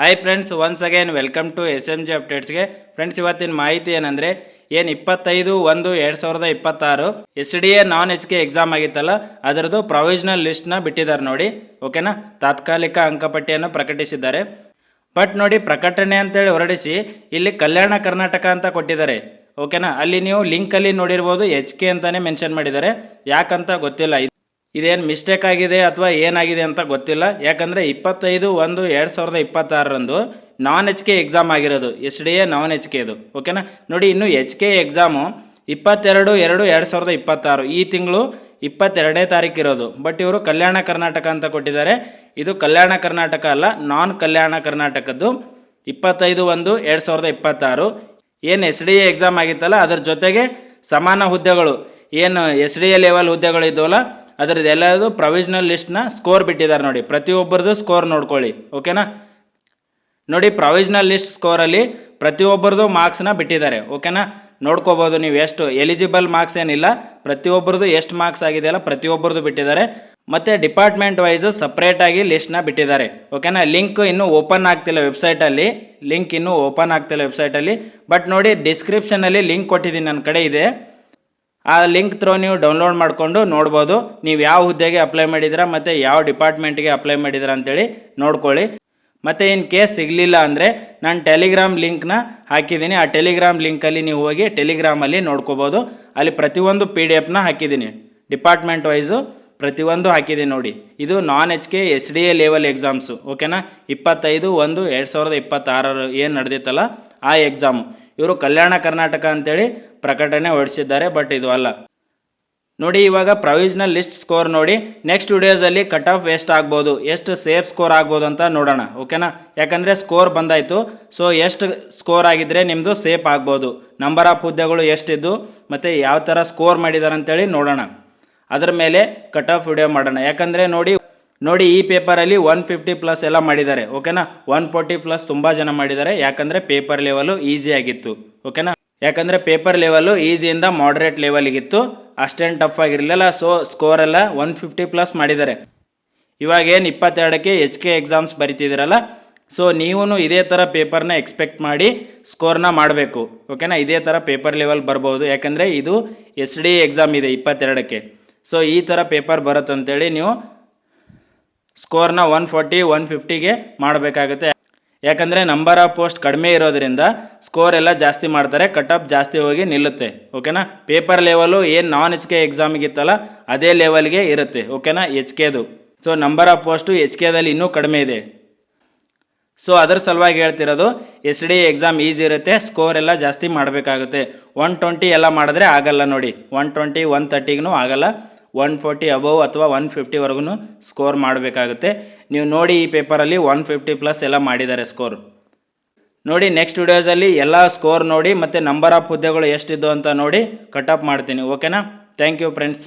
Hi friends once again welcome to S M G ಅಪ್ಡೇಟ್ಸ್ಗೆ friends ಇವತ್ತಿನ ಮಾಹಿತಿ ಏನಂದರೆ, ಏನು ಇಪ್ಪತ್ತೈದು ಒಂದು ಎರಡು ಸಾವಿರದ ಇಪ್ಪತ್ತಾರು S D A non H K exam ಆಗಿತ್ತಲ್ಲ, ಅದರದ್ದು ಪ್ರೊವಿಷನಲ್ ಲಿಸ್ಟ್ನ ಬಿಟ್ಟಿದ್ದಾರೆ ನೋಡಿ ಓಕೆನಾ ತಾತ್ಕಾಲಿಕ ಅಂಕಪಟ್ಟಿಯನ್ನು ಪ್ರಕಟಿಸಿದ್ದಾರೆ. ಬಟ್ ನೋಡಿ, ಪ್ರಕಟಣೆ ಅಂತೇಳಿ ಹೊರಡಿಸಿ, ಇಲ್ಲಿ ಕಲ್ಯಾಣ ಕರ್ನಾಟಕ ಅಂತ ಕೊಟ್ಟಿದ್ದಾರೆ ಓಕೆನಾ ಅಲ್ಲಿ ನೀವು ಲಿಂಕಲ್ಲಿ ನೋಡಿರ್ಬೋದು ಎಚ್ ಕೆ ಅಂತಲೇ ಮೆನ್ಷನ್ ಮಾಡಿದ್ದಾರೆ. ಯಾಕಂತ ಗೊತ್ತಿಲ್ಲ. ಇದೇನು ಮಿಸ್ಟೇಕ್ ಆಗಿದೆ ಅಥವಾ ಏನಾಗಿದೆ ಅಂತ ಗೊತ್ತಿಲ್ಲ. ಯಾಕಂದರೆ ಇಪ್ಪತ್ತೈದು ಒಂದು ಎರಡು ಸಾವಿರದ ಇಪ್ಪತ್ತಾರರಂದು ನಾನ್ ಎಚ್ ಕೆ ಎಕ್ಸಾಮ್ ಆಗಿರೋದು. S D A non H ಕೆದು ಓಕೆನಾ ನೋಡಿ, ಇನ್ನು ಎಚ್ ಕೆ ಎಕ್ಸಾಮು ಇಪ್ಪತ್ತೆರಡು ಎರಡು ಎರಡು ಸಾವಿರದ ಇಪ್ಪತ್ತಾರು. ಈ ತಿಂಗಳು ಇಪ್ಪತ್ತೆರಡನೇ ತಾರೀಕು ಇರೋದು. ಬಟ್ ಇವರು ಕಲ್ಯಾಣ ಕರ್ನಾಟಕ ಅಂತ ಕೊಟ್ಟಿದ್ದಾರೆ. ಇದು ಕಲ್ಯಾಣ ಕರ್ನಾಟಕ ಅಲ್ಲ ನಾನ್ ಕಲ್ಯಾಣ ಕರ್ನಾಟಕದ್ದು. ಇಪ್ಪತ್ತೈದು ಒಂದು ಎರಡು ಸಾವಿರದ ಇಪ್ಪತ್ತಾರು. ಏನು ಎಸ್ ಡಿ ಎ ಎಕ್ಸಾಮ್ ಆಗಿತ್ತಲ್ಲ, ಅದರ ಜೊತೆಗೆ ಸಮಾನ ಹುದ್ದೆಗಳು. ಏನು ಎಸ್ ಡಿ ಎ ಲೆವೆಲ್ ಹುದ್ದೆಗಳು ಇದ್ದವಲ್ಲ ಅದರದ್ದು ಎಲ್ಲದು ಪ್ರೊವಿಷನಲ್ ಲಿಸ್ಟ್ನ ಸ್ಕೋರ್ ಬಿಟ್ಟಿದ್ದಾರೆ ನೋಡಿ. ಪ್ರತಿಯೊಬ್ಬರದು ಸ್ಕೋರ್ ನೋಡ್ಕೊಳ್ಳಿ. ಓಕೆನಾ ನೋಡಿ ಪ್ರೊವಿಷನಲ್ ಲಿಸ್ಟ್ ಸ್ಕೋರಲ್ಲಿ ಪ್ರತಿಯೊಬ್ಬರದು ಮಾರ್ಕ್ಸ್ನ ಬಿಟ್ಟಿದ್ದಾರೆ. ಓಕೆನಾ ನೋಡ್ಕೋಬೋದು ನೀವು ಎಷ್ಟು ಎಲಿಜಿಬಲ್ ಮಾರ್ಕ್ಸ್ ಏನಿಲ್ಲ. ಪ್ರತಿಯೊಬ್ಬರದು ಎಷ್ಟು ಮಾರ್ಕ್ಸ್ ಆಗಿದೆಯಲ್ಲ ಪ್ರತಿಯೊಬ್ಬರದು ಬಿಟ್ಟಿದ್ದಾರೆ. ಮತ್ತು ಡಿಪಾರ್ಟ್ಮೆಂಟ್ ವೈಸು ಸಪ್ರೇಟಾಗಿ ಲಿಸ್ಟ್ನ ಬಿಟ್ಟಿದ್ದಾರೆ. ಓಕೆನಾ ಲಿಂಕ್ ಇನ್ನೂ ಓಪನ್ ಆಗ್ತಿಲ್ಲ ವೆಬ್ಸೈಟಲ್ಲಿ ಲಿಂಕ್ ಇನ್ನೂ ಓಪನ್ ಆಗ್ತಿಲ್ಲ ವೆಬ್ಸೈಟಲ್ಲಿ ಬಟ್ ನೋಡಿ ಡಿಸ್ಕ್ರಿಪ್ಷನಲ್ಲಿ ಲಿಂಕ್ ಕೊಟ್ಟಿದ್ದೀನಿ. ನನ್ನ ಕಡೆ ಇದೆ. ಆ ಲಿಂಕ್ ತ್ರೋ ನೀವು ಡೌನ್ಲೋಡ್ ಮಾಡಿಕೊಂಡು ನೋಡ್ಬೋದು. ನೀವು ಯಾವ ಹುದ್ದೆಗೆ ಅಪ್ಲೈ ಮಾಡಿದ್ದೀರಾ ಮತ್ತು ಯಾವ ಡಿಪಾರ್ಟ್ಮೆಂಟ್ಗೆ ಅಪ್ಲೈ ಮಾಡಿದ್ದೀರಾ ಅಂತೇಳಿ ನೋಡ್ಕೊಳ್ಳಿ. ಮತ್ತು ಇನ್ ಕೇಸ್ ಸಿಗಲಿಲ್ಲ ಅಂದರೆ ನಾನು ಟೆಲಿಗ್ರಾಮ್ ಲಿಂಕ್ನ ಹಾಕಿದ್ದೀನಿ ಆ ಟೆಲಿಗ್ರಾಮ್ ಲಿಂಕಲ್ಲಿ ನೀವು ಹೋಗಿ ಟೆಲಿಗ್ರಾಮಲ್ಲಿ ನೋಡ್ಕೋಬೋದು. ಅಲ್ಲಿ ಪ್ರತಿಯೊಂದು ಪಿ ಡಿ ಎಫ್ನ ಹಾಕಿದ್ದೀನಿ ಡಿಪಾರ್ಟ್ಮೆಂಟ್ ವೈಸು ಪ್ರತಿಯೊಂದು ಹಾಕಿದ್ದೀನಿ ನೋಡಿ. ಇದು non H K S D A level exams ಓಕೆನಾ ಇಪ್ಪತ್ತೈದು ಒಂದು ಎರಡು ಸಾವಿರದ ಇಪ್ಪತ್ತಾರರ ಏನು ನಡೆದಿತ್ತಲ್ಲ? ಆ ಎಕ್ಸಾಮು ಇವರು ಕಲ್ಯಾಣ ಕರ್ನಾಟಕ ಅಂತೇಳಿ ಪ್ರಕಟಣೆ ಹೊರಡಿಸಿದ್ದಾರೆ, ಬಟ್ ಇದು ಅಲ್ಲ. ನೋಡಿ, ಇವಾಗ ಪ್ರೊವಿಷನಲ್ ಲಿಸ್ಟ್ ಸ್ಕೋರ್ ನೋಡಿ ನೆಕ್ಸ್ಟ್ ವಿಡಿಯೋಸಲ್ಲಿ ಕಟ್ ಆಫ್ ಎಷ್ಟು ಆಗ್ಬೋದು, ಎಷ್ಟು ಸೇಫ್ ಸ್ಕೋರ್ ಆಗ್ಬೋದು ಅಂತ ನೋಡೋಣ ಓಕೆನಾ ಯಾಕಂದರೆ ಸ್ಕೋರ್ ಬಂದಾಯಿತು ಸೊ ಎಷ್ಟು ಸ್ಕೋರ್ ಆಗಿದ್ದರೆ ನಿಮ್ಮದು ಸೇಫ್ ಆಗ್ಬೋದು. ನಂಬರ್ ಆಫ್ ಹುದ್ದೆಗಳು ಎಷ್ಟಿದ್ದು, ಮತ್ತು ಯಾವ ಥರ ಸ್ಕೋರ್ ಮಾಡಿದ್ದಾರೆ ಅಂತೇಳಿ ನೋಡೋಣ. ಅದರ ಮೇಲೆ ಕಟ್ ಆಫ್ ವಿಡಿಯೋ ಮಾಡೋಣ. ಯಾಕಂದರೆ ನೋಡಿ ನೋಡಿ, ಈ ಪೇಪರಲ್ಲಿ ಒನ್ ಫಿಫ್ಟಿ ಪ್ಲಸ್ ಎಲ್ಲ ಮಾಡಿದ್ದಾರೆ ಓಕೆನಾ ಒನ್ ಫೋರ್ಟಿ ಪ್ಲಸ್ ತುಂಬ ಜನ ಮಾಡಿದ್ದಾರೆ, ಯಾಕಂದರೆ ಪೇಪರ್ ಲೆವೆಲು ಈಸಿ ಆಗಿತ್ತು ಓಕೆನಾ ಯಾಕಂದರೆ ಪೇಪರ್ ಲೆವೆಲು ಈಸಿಯಿಂದ ಮಾಡ್ರೇಟ್ ಲೆವೆಲಿಗಿತ್ತು ಅಷ್ಟೇನು ಟಫ್ ಆಗಿರಲಿಲ್ಲ ಸೊ ಸ್ಕೋರ್ ಎಲ್ಲ ಒನ್ ಫಿಫ್ಟಿ ಪ್ಲಸ್ ಮಾಡಿದ್ದಾರೆ. ಇವಾಗ ಏನು ಇಪ್ಪತ್ತೆರಡಕ್ಕೆ ಎಚ್ ಕೆ ಎಕ್ಸಾಮ್ಸ್ ಬರಿತಿದ್ದೀರಲ್ಲ ಸೊ ನೀವು ಇದೇ ಥರ ಪೇಪರ್ನ ಎಕ್ಸ್ಪೆಕ್ಟ್ ಮಾಡಿ ಸ್ಕೋರ್ನ ಮಾಡಬೇಕು ಓಕೆನಾ ಇದೇ ಥರ ಪೇಪರ್ ಲೆವೆಲ್ ಬರ್ಬೋದು, ಯಾಕಂದರೆ ಇದು ಎಸ್ ಡಿ ಎಕ್ಸಾಮ್ ಇದೆ ಇಪ್ಪತ್ತೆರಡಕ್ಕೆ ಸೊ ಈ ಥರ ಪೇಪರ್ ಬರುತ್ತಂತೇಳಿ ನೀವು ಸ್ಕೋರ್ನ ಒನ್ ಫೋರ್ಟಿ, ಒನ್ ಫಿಫ್ಟಿಗೆ ಮಾಡಬೇಕಾಗುತ್ತೆ. ಯಾಕಂದರೆ ನಂಬರ್ ಆಫ್ ಪೋಸ್ಟ್ ಕಡಿಮೆ ಇರೋದ್ರಿಂದ ಸ್ಕೋರ್ ಎಲ್ಲ ಜಾಸ್ತಿ ಮಾಡ್ತಾರೆ, ಕಟ್ ಆಫ್ ಜಾಸ್ತಿ ಹೋಗಿ ನಿಲ್ಲುತ್ತೆ. ಓಕೆನಾ? ಪೇಪರ್ ಲೆವೆಲು ಏನು ನಾನ್ ಎಚ್ ಕೆ ಎಕ್ಸಾಮಿಗಿತ್ತಲ್ಲ ಅದೇ ಲೆವೆಲ್ಗೆ ಇರುತ್ತೆ. ಓಕೆನಾ? H ಕೆದು so number of post H ಕೆದಲ್ಲಿ ಇನ್ನೂ ಕಡಿಮೆ ಇದೆ. ಸೊ ಅದರ ಸಲುವಾಗಿ ಹೇಳ್ತಿರೋದು ಎಸ್ ಡಿ ಎಕ್ಸಾಮ್ ಈಸಿ ಇರುತ್ತೆ, ಸ್ಕೋರ್ ಎಲ್ಲ ಜಾಸ್ತಿ ಮಾಡಬೇಕಾಗುತ್ತೆ. ಒನ್ ಟ್ವೆಂಟಿ ಎಲ್ಲ ಮಾಡಿದ್ರೆ ಆಗಲ್ಲ ನೋಡಿ. ಒನ್ ಟ್ವೆಂಟಿ, ಒನ್ ತರ್ಟಿಗೂ ಆಗಲ್ಲ. ಒನ್ ಫೋರ್ಟಿ ಅಬವ್ ಅಥವಾ ಒನ್ ಫಿಫ್ಟಿವರೆಗೂ ಸ್ಕೋರ್ ಮಾಡಬೇಕಾಗುತ್ತೆ. ನೀವು ನೋಡಿ ಈ ಪೇಪರಲ್ಲಿ ಒನ್ ಫಿಫ್ಟಿ ಪ್ಲಸ್ ಎಲ್ಲ ಮಾಡಿದ್ದಾರೆ ಸ್ಕೋರ್ ನೋಡಿ ನೆಕ್ಸ್ಟ್ ವಿಡಿಯೋಸಲ್ಲಿ ಎಲ್ಲ ಸ್ಕೋರ್ ನೋಡಿ ಮತ್ತು ನಂಬರ್ ಆಫ್ ಹುದ್ದೆಗಳು ಎಷ್ಟಿದ್ದು ಅಂತ ನೋಡಿ ಕಟ್ ಮಾಡ್ತೀನಿ. ಓಕೆನಾ ಥ್ಯಾಂಕ್ ಯು ಫ್ರೆಂಡ್ಸ್